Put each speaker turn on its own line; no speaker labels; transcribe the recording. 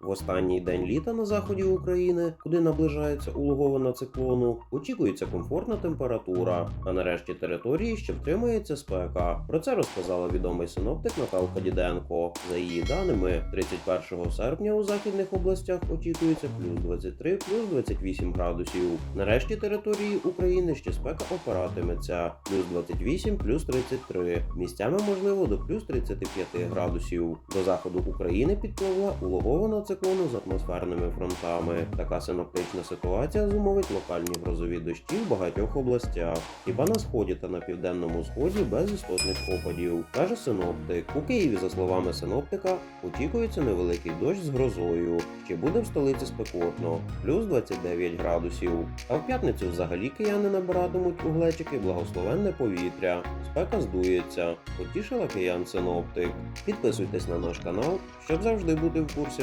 В останній день літа на заході України, куди наближається улоговина циклону, очікується комфортна температура, а нарешті території ще втримається спека. Про це розказала відомий синоптик Наталка Діденко. За її даними, 31 серпня у західних областях очікується плюс 23, плюс 28 градусів. Нарешті території України ще спека опиратиметься плюс 28, плюс 33. Місцями можливо до плюс 35 градусів. До заходу України підпливла улогована циклону з атмосферними фронтами. Така синоптична ситуація зумовить локальні грозові дощі в багатьох областях. Хіба на сході та на південному сході без істотних опадів, каже синоптик. У Києві, за словами синоптика, очікується невеликий дощ з грозою. Ще буде в столиці спекотно, плюс 29 градусів. А в п'ятницю взагалі кияни набиратимуть у глечики благословенне повітря. Спека здується. Потішила киян синоптик. Підписуйтесь на наш канал, щоб завжди бути в курсі